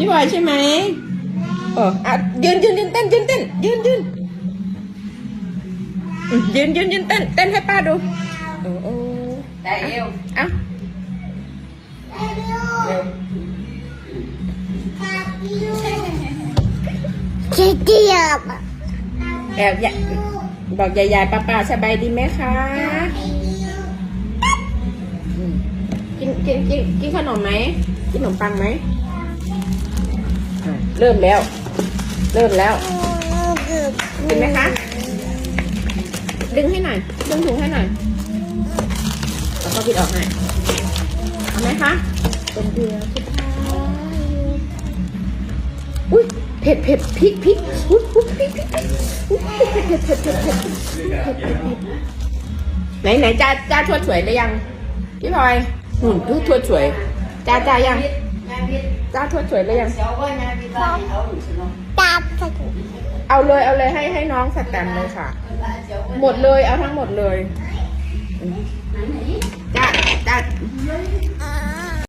พี่บอยใช่ไหมโอ้อะยืนยืนยืนเต้นยืนเต้นยืนยืนอืมยืนยืนยืนเต้นเต้นให้ป้าดูโอ้โอ้ได้เอวเอ้าเร็วเจี๊ยบแอบอย่าบอกยายยายป้าป้าสบายดีไหมคะอืมกินกินกินกินขนมไหมกินขนมปังไหมอะ เริ่มแล้ว เริ่มแล้ว เห็นไหมคะ ดึงให้หน่อย ดึงถุงให้หน่อยแล้วก็ปิดออกให้เอาไหมคะตรงเดียวอุ้ยเผ็ดเผ็ดพริกพริกอุ้ยอุ้ยพริกพริกเผ็ดเผ็ดเผ็ดเผ็ดเผ็ดไหนไหนจ้าจ้าทวดสวยหรือยังพี่พลอยหุ่นทวดสวยจ้าจ้ายัง จ้าทวดสวยหรือยังเสียวว่างานพิษบ้านเขาอยู่สิเนาะตาสกุเอาเลยเอาเลยให้ให้น้องสแตมป์เลยค่ะ หมดเลยเอาทั้งหมดเลยไ